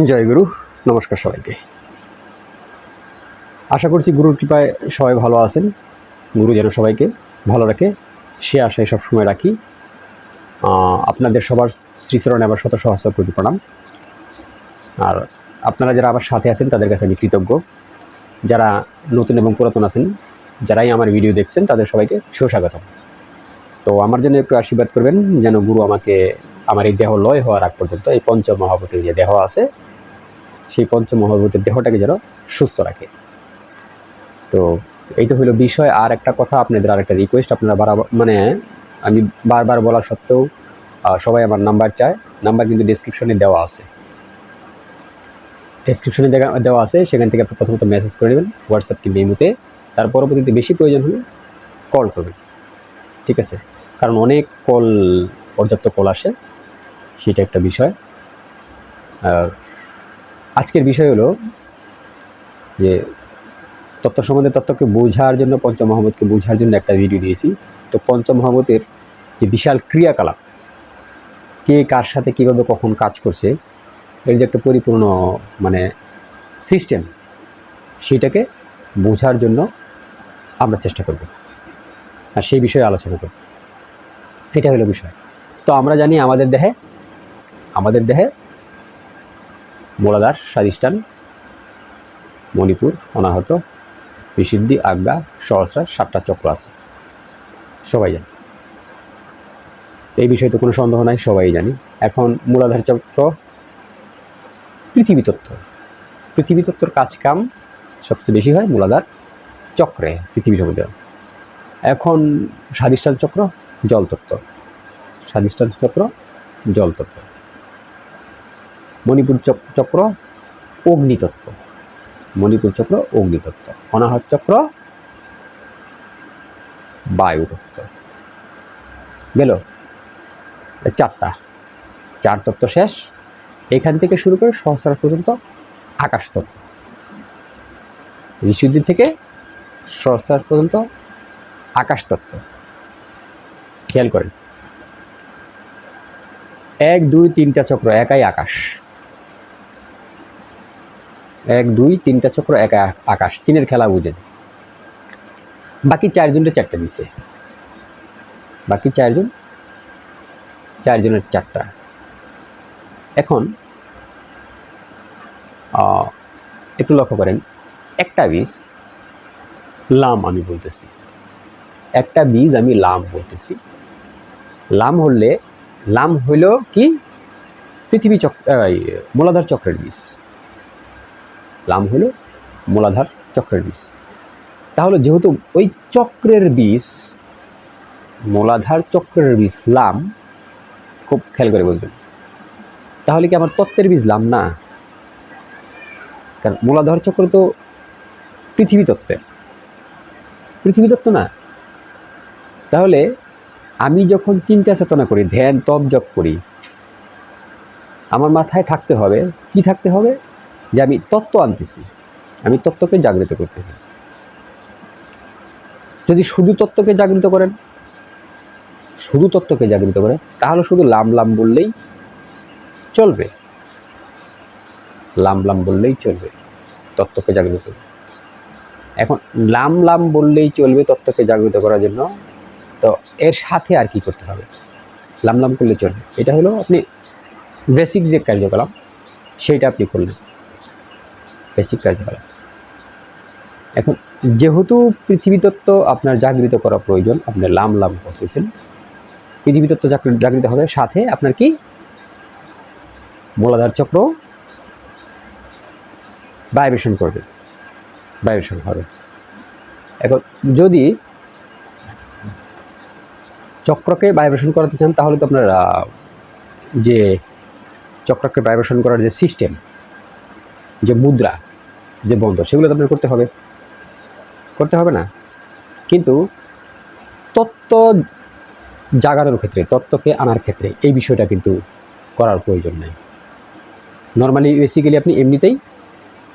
জয় গুরু, নমস্কার সবাইকে। আশা করছি গুরুর কৃপায় সবাই ভালো আছেন। গুরু যেন সবাইকে ভালো রাখে। সে আশায় সবসময় রাখি। আপনাদের সবার শ্রীচরণে আবার শত সহস্র প্রতি প্রণাম। আর আপনারা যারা আমার সাথে আছেন, তাদের কাছে আমি কৃতজ্ঞ। যারা নতুন এবং পুরাতন আছেন, যারাই আমার ভিডিও দেখছেন, তাদের সবাইকে সুস্বাগতম। তো আমার জন্য একটু আশীর্বাদ করবেন, যেন গুরু আমাকে আমার এই দেহ লয় হওয়ার আগ পর্যন্ত এই পঞ্চমহাভূতের যে দেহ আছে, সেই পঞ্চমহাভূতের দেহটাকে যেন সুস্থ রাখে। তো এই তো হলো বিষয়। আর একটা কথা আপনাদের আর একটা রিকোয়েস্ট আপনারা বারবার মানে আমি বারবার বলা সত্ত্বেও সবাই আমার নাম্বার চায়। নাম্বার কিন্তু ডিসক্রিপশনে দেওয়া আছে। ডিসক্রিপশনে দেওয়া আছে। সেখান থেকে আপনি প্রথমত মেসেজ করে নেবেন হোয়াটসঅ্যাপ কিংবা ইমুতে তার পরবর্তীতে বেশি প্রয়োজন হলে কল করবেন। ঠিক আছে? কারণ অনেক কল পর্যাপ্ত কল আসে। সেটা একটা বিষয়। আর আজকের বিষয় হলো যে তত্ত্ব সম্বন্ধে তত্ত্বকে বোঝার জন্য পঞ্চমহাবতকে বোঝার জন্য একটা ভিডিও দিয়েছি তো পঞ্চমহাবতের যে বিশাল ক্রিয়াকলাপ, কে কার সাথে কীভাবে কখন কাজ করছে, এর যে একটা পরিপূর্ণ মানে সিস্টেম সেটাকে বোঝার জন্য আমরা চেষ্টা করব। আর সেই বিষয়ে আলোচনা করব। এটা হলো বিষয়। তো আমরা জানি আমাদের দেহে আমাদের দেহে মোলাদার স্বাদিষ্টান মণিপুর, অনাহত বিশুদ্ধি আজ্ঞা সহস্রার সাতটা চক্র আছে। সবাই জানি। এই বিষয়ে তো কোনো সন্দেহ নাই, সবাই জানি। এখন মূলাধার চক্র, পৃথিবী তত্ত্ব। পৃথিবী তত্ত্বর কাজ কাম সবচেয়ে বেশি হয় মূলাধার চক্রে, পৃথিবী সমুদ্র। এখন স্বাদিষ্টান চক্র, জলতত্ত্ব। তত্ত্ব চক্র জল তত্ত্ব মণিপুর চক- চক্র অগ্নিতত্ত্ব। মণিপুর চক্র অগ্নিতত্ত্ব। অনাহত চক্র বায়ুতত্ত্ব। গেল? চারটা। চার তত্ত্ব শেষ। এখান থেকে শুরু করে সহস্রার পর্যন্ত আকাশ তত্ত্ব। থেকে সহস্রার পর্যন্ত আকাশ তত্ত্ব। খেয়াল করেন। এক, দুই, তিনটা চক্র একাই আকাশ। এক, দুই, তিনটা চক্র, একা আকাশ। তিনের খেলা বুঝেন বাকি চারজনটা চারটা দিছে। বাকি চারজন? চারজনের চারটা। এখন একটু লক্ষ্য করেন। একটা বীজ লাম আমি বলতেছি। একটা বীজ আমি লাম বলতেছি। লাম হলে, লাম হইল কি? পৃথিবী চক্র মূলাধার চক্রের বীজ। লাম হলো মূলাধার চক্রের বীজ। তাহলে যেহেতু ওই চক্রের বীজ, মূলাধার চক্রের বীজ লাম, খুব খেয়াল করে বলবেন। তাহলে কি আমার তত্ত্বের বীজ লাম? না। কারণ মূলাধার চক্র তো পৃথিবী তত্ত্বের। পৃথিবী তত্ত্ব না। তাহলে আমি যখন চিন্তা চেতনা করি, ধ্যান, তপ, জপ করি, আমার মাথায় থাকতে হবে, কি থাকতে হবে? যে আমি তত্ত্ব আনতেছি। আমি তত্ত্বকে জাগ্রত করতেছি। যদি শুধু তত্ত্বকে জাগ্রত করেন, শুধু তত্ত্বকে জাগ্রত করেন, তাহলে শুধু লাম লাম বললেই চলবে। লাম লাম বললেই চলবে, তত্ত্বকে জাগৃত এখন লাম লাম বললেই চলবে তত্ত্বকে জাগ্রত করার জন্য, তো এর সাথে আর কি করতে হবে? লাম লাম করলে চলবে। এটা হলো আপনি বেসিক যে কার্যকলাপ, সেইটা আপনি করলেন। বেসিক কার্যকলাপ এখন যেহেতু পৃথিবী তত্ত্ব আপনার জাগৃত করা প্রয়োজন, আপনি লাম লাম করতেছেন, পৃথিবী তত্ত্ব জাগৃত জাগৃত হবে সাথে আপনার কি? মূলাধার চক্র ভাইব্রেশন করবে ভাইব্রেশন হবে। এখন যদি চক্রকে ভাইব্রেশন করাতে চান, তাহলে তো আপনার যে চক্রকে ভাইব্রেশন করার যে সিস্টেম যে মুদ্রা, যে বন্ধ, সেগুলো তো আপনার করতে হবে। করতে হবে না। কিন্তু তত্ত্ব জাগানোর ক্ষেত্রে, তত্ত্বকে আনার ক্ষেত্রে এই বিষয়টা কিন্তু করার প্রয়োজন নেই। নর্মালি বেসিক্যালি আপনি এমনিতেই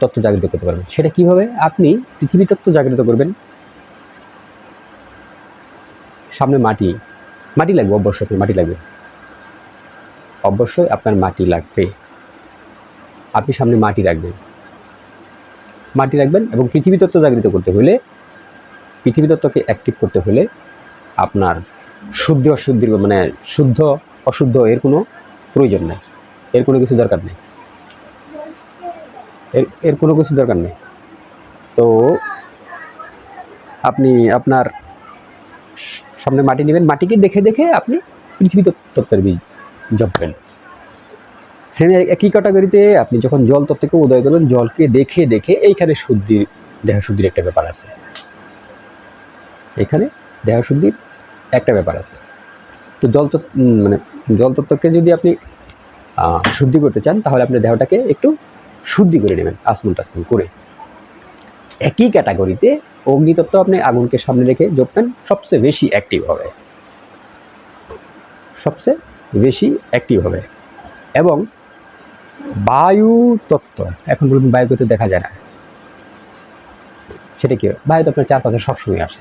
তত্ত্ব জাগৃত করতে পারবেন। সেটা কীভাবে? আপনি পৃথিবী তত্ত্ব জাগৃত করবেন। সামনে মাটি মাটি লাগবে, অবশ্যই মাটি লাগবে। অবশ্যই আপনার মাটি লাগবে। আপনি সামনে মাটি রাখবেন। মাটি রাখবেন এবং পৃথিবী তত্ত্ব জাগৃত করতে হলে, পৃথিবী তত্ত্বকে অ্যাক্টিভ করতে হলে আপনার শুদ্ধ অশুদ্ধির মানে শুদ্ধ অশুদ্ধ এর কোনো প্রয়োজন নেই। এর কোনো কিছু দরকার নেই। এর এর কোনো কিছু দরকার নেই। তো আপনি আপনার সামনে মাটি নেবেন। মাটিকে দেখে দেখে আপনি পৃথিবী তত্ত্বের বীজ জপবেন। সেম একই ক্যাটাগরিতে আপনি যখন জল তত্ত্বকে উদয় করবেন, জলকে দেখে দেখে এইখানে শুদ্ধির দেহ শুদ্ধির একটা ব্যাপার আছে। এখানে দেহ শুদ্ধির একটা ব্যাপার আছে। তো জল মানে জল তত্ত্বকে যদি আপনি শুদ্ধি করতে চান, তাহলে আপনি দেহটাকে একটু শুদ্ধি করে নেবেন আসমন টাসমন করে। একই ক্যাটাগরিতে অগ্নিতত্ত্ব আপনি আগুনকে সামনে রেখে জপবেন সবচেয়ে বেশি অ্যাক্টিভ হবে। সবচেয়ে বেশি অ্যাক্টিভ হবে। এবং বায়ু তত্ত্ব এখন বলুন বায়ু তত্ত্ব দেখা যায় না। সেটা কি বায়ু তো চারপাশে সবসময় আসে।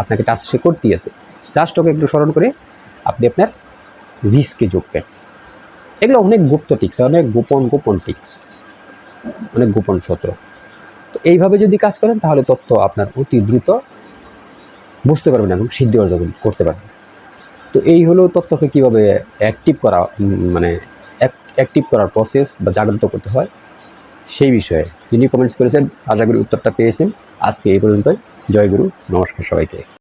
আপনাকে টাচ সে করতেই আছে। চাষটাকে একটু স্মরণ করে আপনি আপনার রিস্কে যোগবেন এগুলো অনেক গুপ্ত টিক্স অনেক গোপন গোপন টিক্স অনেক গোপন সূত্র। তো এইভাবে যদি কাজ করেন, তাহলে তত্ত্ব আপনার অতি দ্রুত বুঝতে পারবেন এবং সিদ্ধি অর্জন করতে পারবেন। তো এই হলো তত্ত্বকে কীভাবে অ্যাক্টিভ করা মানে অ্যাক্টিভ করার প্রসেস বা জাগ্রত করতে হয়, সেই বিষয়ে যিনি কমেন্টস করেছেন, আশা করি উত্তরটা পেয়েছেন। আজকে এই পর্যন্তই। জয়গুরু নমস্কার সবাইকে।